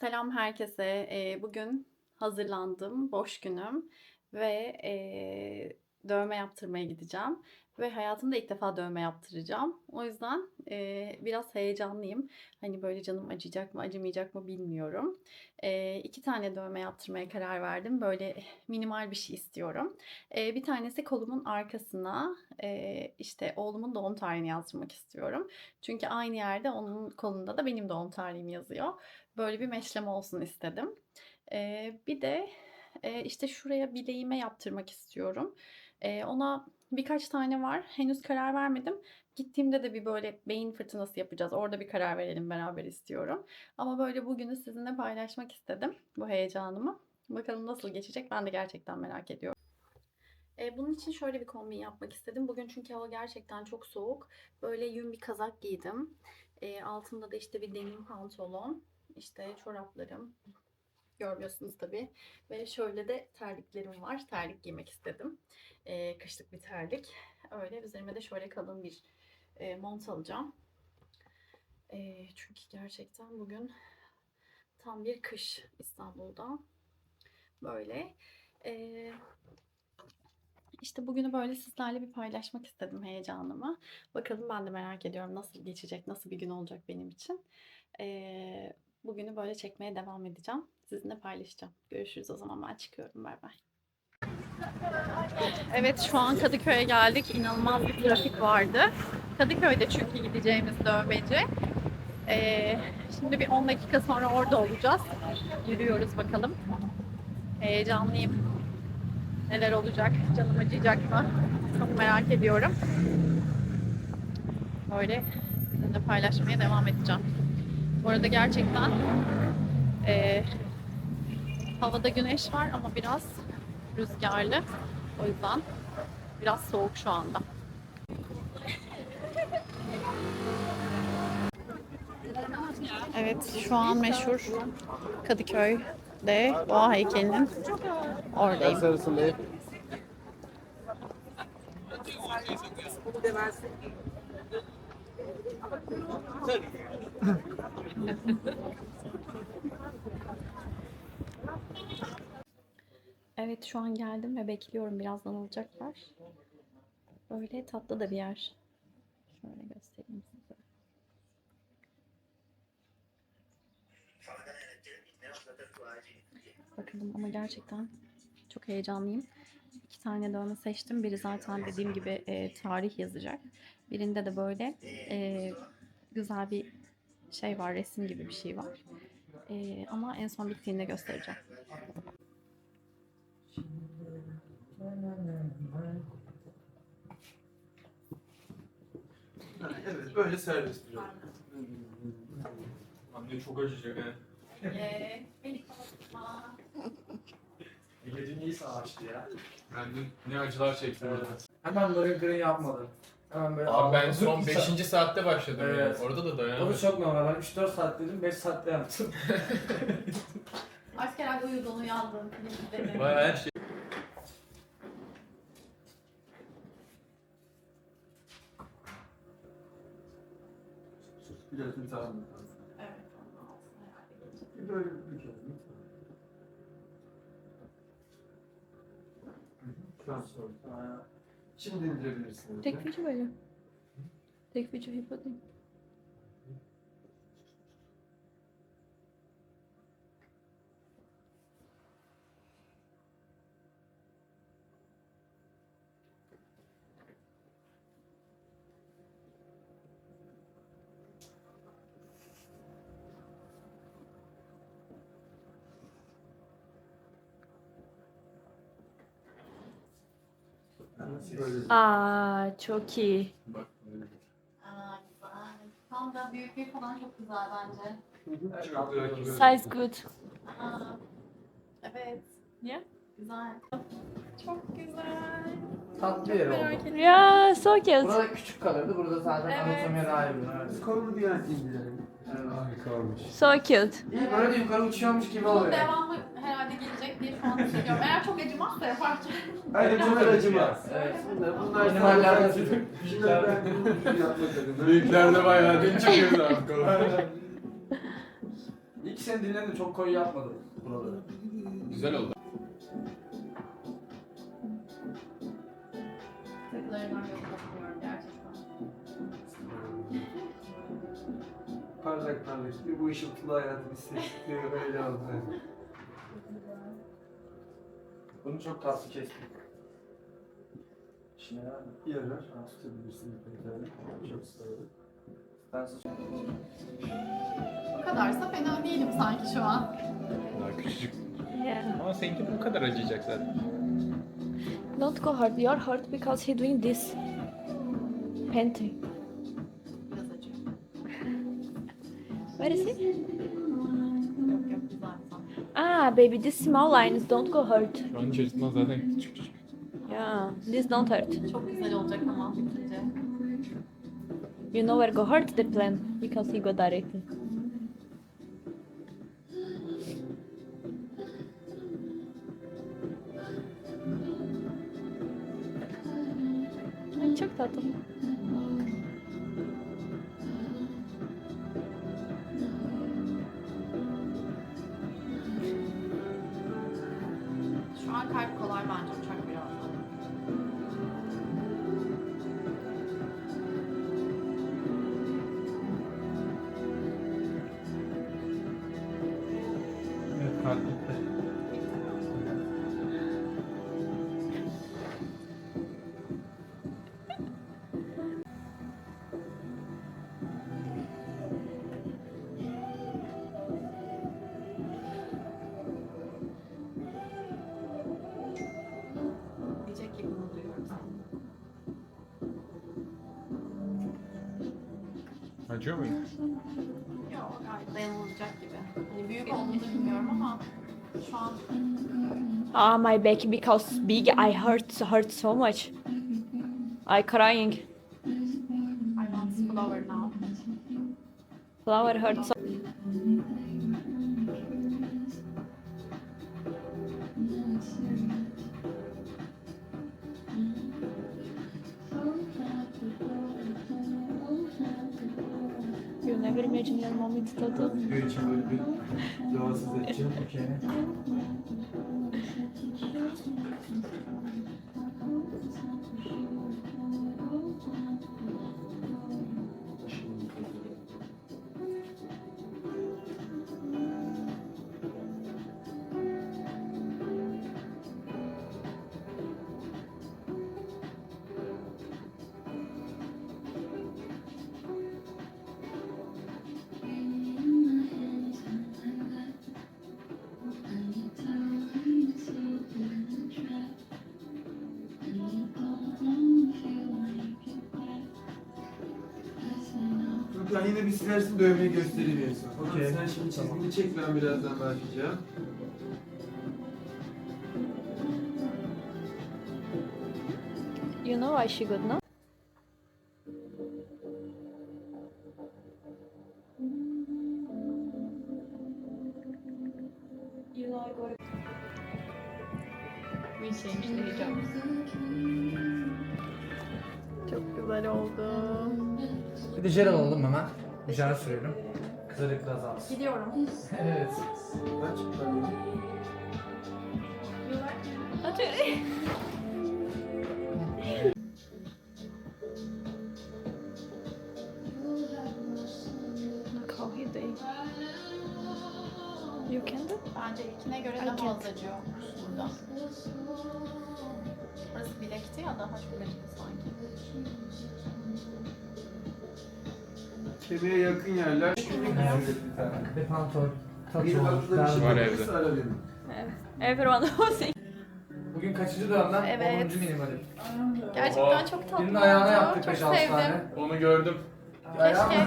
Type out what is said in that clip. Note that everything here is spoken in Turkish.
Selam herkese. Eee, bugün hazırlandım, boş günüm ve eee, dövme yaptırmaya gideceğim. Ve hayatımda ilk defa dövme yaptıracağım. O yüzden eee, biraz heyecanlıyım. Hani böyle canım acıyacak mı, acımayacak mı bilmiyorum. Eee iki tane dövme yaptırmaya karar verdim. Böyle minimal bir şey istiyorum. Eee, bir tanesi kolumun arkasına eee, işte oğlumun doğum tarihini yazdırmak istiyorum. Çünkü aynı yerde onun kolunda da benim doğum tarihim yazıyor. Böyle bir meşleme olsun istedim. Eee, bir de eee, işte şuraya bileğime yaptırmak istiyorum. Eee, ona birkaç tane var. Henüz karar vermedim. Gittiğimde de bir böyle beyin fırtınası yapacağız. Orada bir karar verelim beraber istiyorum. Ama böyle bugünü sizinle paylaşmak istedim bu heyecanımı. Bakalım nasıl geçecek ben de gerçekten merak ediyorum. Eee, bunun için şöyle bir kombin yapmak istedim. Bugün çünkü hava gerçekten çok soğuk. Böyle yün bir kazak giydim. Eee, altımda da işte bir denim pantolon. İşte çoraplarım. Görmüyorsunuz tabii. Ve şöyle de terliklerim var. Terlik giymek istedim. Eee, kışlık bir terlik. Öyle üzerime de şöyle kalın bir eee, mont alacağım. Eee, çünkü gerçekten bugün tam bir kış İstanbul'da. Böyle. Eee işte bugünü böyle sizlerle bir paylaşmak istedim heyecanımı. Bakalım ben de merak ediyorum nasıl geçecek, nasıl bir gün olacak benim için. Eee, bugünü böyle çekmeye devam edeceğim. Sizinle paylaşacağım. Görüşürüz o zaman ben çıkıyorum. Bay bay. Evet şu an Kadıköy'e geldik. İnanılmaz bir trafik vardı. Kadıköy'de çünkü gideceğimiz dövmeci. Eee, şimdi bir 10 dakika sonra orada olacağız. Yürüyoruz bakalım. Heyecanlıyım. Neler olacak? Canım acıyacak mı? Çok merak ediyorum. Böyle sizinle paylaşmaya devam edeceğim. Bu arada gerçekten eee, havada güneş var ama biraz rüzgarlı. O yüzden biraz soğuk şu anda. Evet şu an meşhur Kadıköy'de Doğa heykelinin oradayım. Evet şu an geldim ve bekliyorum birazdan alacaklar. Böyle tatlı da bir yer. Şöyle göstereyim size. Bakalım ama gerçekten çok heyecanlıyım. Tane dövme seçtim. Biri zaten dediğim gibi e, tarih yazacak. Birinde de böyle e, güzel bir şey var, resim gibi bir şey var. E, ama en son bittiğinde göstereceğim. Evet, böyle serbest bir yol. Anne çok acıyacak ha. Ee, beni korkutma. Milletin iyi savaştı ya. Ben ne acılar çektim orada. Hemen böyle green yapmadım. Hemen böyle Abi ben son Bir 5. saat- saatte başladım Evet. yani. Orada da O da dayanamadım. çok normal. Ben 3-4 saat dedim, 5 saatte yaptım. Artık herhalde uyudun uyandın. film izledin. Bayağı her şey. Biliyorsun tamam. Evet, onun altına herhalde. Böyle Aa, Şimdi indirebilirsin. Tek vücu böyle. Tek vücu Aa çok iyi. Aa. Tam da büyüklüğü falan çok güzel bence. Size good. Aa, evet. Yeah. Güzel. Çok güzel. Tatlı yer merak oldu. ediyorum. Yeah, so cute. Burada küçük kalırdı, burada zaten Evet. anatomiye dair bir. Evet. Bir an indirelim. Harika olmuş. So cute. İyi böyle de yukarı uçuyormuş gibi Bunun oluyor. devamı gelecek diye şu an düşünüyorum. Eğer çok acımazsa yaparken. Bence bunlar acımaz. Evet. Bunlar, bunlar tutup Bunlar ben bunu yapmak adına. Büyüklerde bayağı din çıkıyordu abi kolu. İlk seni dinledim çok koyu yapmadım buraları. Güzel oldu. Takılarından göstermiyorum gerçekten. Parlak parlak. Bu ışıltılı hayatı hissettiği öyle oldu. Bunu çok tatlı kestim. İşine yarar. Tutabilirsin yukarıda. Çok sıralı. Ben size Bu kadarsa fena değilim sanki şu an. Daha küçücük. Yeah. Ama seninki bu kadar acıyacak zaten. Don't go hard. You're hurt because he's doing this. Panting. Biraz acıyor. Where is he? Yok yok güzel güzel. Ah, baby, these small lines don't go hurt. Şu an içerisinden zaten küçük küçük. Yeah, this don't hurt. Çok güzel olacak ama bitince. You know where go hurt the plan because he go directly. Kalp gitti. Acıyor muyum? Gayet dayanılacak gibi. Hani büyük olduğunu bilmiyorum ama şu an Ah, my back because big. I hurt hurt so much. I crying. I want flower now. Flower hurt your mom with tattoo. Video için böyle bir duasız edeceğim. Okey. Furkan yine bir silersin dövmeyi göstereyim en son. Okey. Sen şimdi çizgini çek ben birazdan başlayacağım. You know why she good, no? You know I got Bir şeymiş diyeceğim. Çok güzel oldu. Bir de jel alalım hemen. Jel sürelim. Kızarıklığı azalsın. Gidiyorum. Evet. He did. You can do? Bence ilkine göre I daha can't. az acıyor burada. Burası bilekti ya daha çok acıdı sanki. Kemiğe yakın yerler. Bir tane. Depantol. Bir şey Var evde. ara beni. Everyone was. Bugün kaçıncı dönemden? Evet. 10. minimalim. Gerçekten çok tatlı Birinin ayağına oldu. yaptık Çok 5-6 sevdim. tane. Onu gördüm. Keşke?